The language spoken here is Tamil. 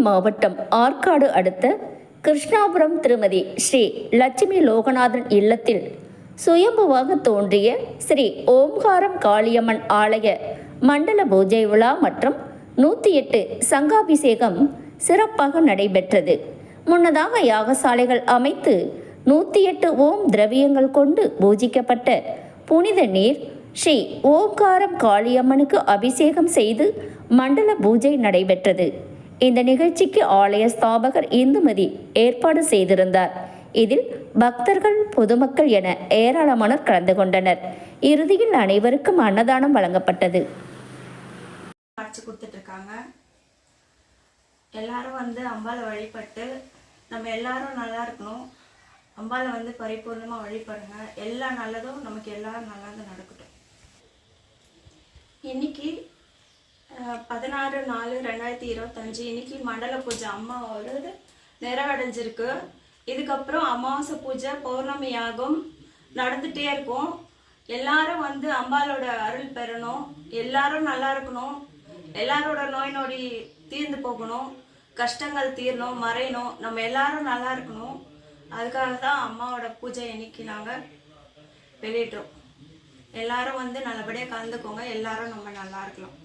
மாவட்டம் ஆற்காடு அடுத்த கிருஷ்ணாபுரம் திருமதி ஸ்ரீ லட்சுமி லோகநாதன் இல்லத்தில் சுயம்புவாக தோன்றிய ஸ்ரீ ஓம்காரம் காளியம்மன் ஆலய மண்டல பூஜை விழா மற்றும் நூற்றி எட்டு சங்காபிஷேகம் சிறப்பாக நடைபெற்றது. முன்னதாக யாகசாலைகள் அமைத்து நூற்றி எட்டு ஓம் திரவியங்கள் கொண்டு பூஜிக்கப்பட்ட புனித நீர் ஸ்ரீ ஓம்காரம் காளியம்மனுக்கு அபிஷேகம் செய்து மண்டல பூஜை நடைபெற்றது. இந்த நிகழ்ச்சிக்கு ஆலய ஸ்தாபகர் இந்துமதி ஏற்பாடு செய்திருந்தார். இதில் பக்தர்கள் பொதுமக்கள் என ஏராளமானோர் கலந்து கொண்டனர். இறுதியில் அனைவருக்கும் அன்னதானம் வழங்கப்பட்டது. காட்சி கொடுத்துட்ருக்காங்க. எல்லாரும் வந்து அம்பாளை வழிபட்டு நம்ம எல்லாரும் நல்லா இருக்கணும். அம்பாளை வந்து பரிபூர்ணமாக வழிபடுங்க. எல்லா நல்லதும் நமக்கு எல்லாரும் நல்லது நடக்கட்டும். இன்னைக்கு பதினாறு நாலு ரெண்டாயிரத்தி இருபத்தஞ்சு இன்னைக்கு மண்டல பூஜை அம்மாவோடது நிறைவடைஞ்சிருக்கு. இதுக்கப்புறம் அமாவாசை பூஜை பௌர்ணமி யாகம் நடந்துகிட்டே இருக்கும். எல்லாரும் வந்து அம்பாலோட அருள் பெறணும். எல்லாரும் நல்லா இருக்கணும். எல்லாரோட நோய் நொடி தீர்ந்து போகணும். கஷ்டங்கள் தீரணும் மறையணும். நம்ம எல்லாரும் நல்லா இருக்கணும். அதுக்காக தான் அம்மாவோட பூஜை இன்னைக்கு நாங்கள் வெளியிட்டோம் எல்லாரும் வந்து நல்லபடியாக கலந்துக்கோங்க. எல்லாரும் நம்ம நல்லா இருக்கலாம்.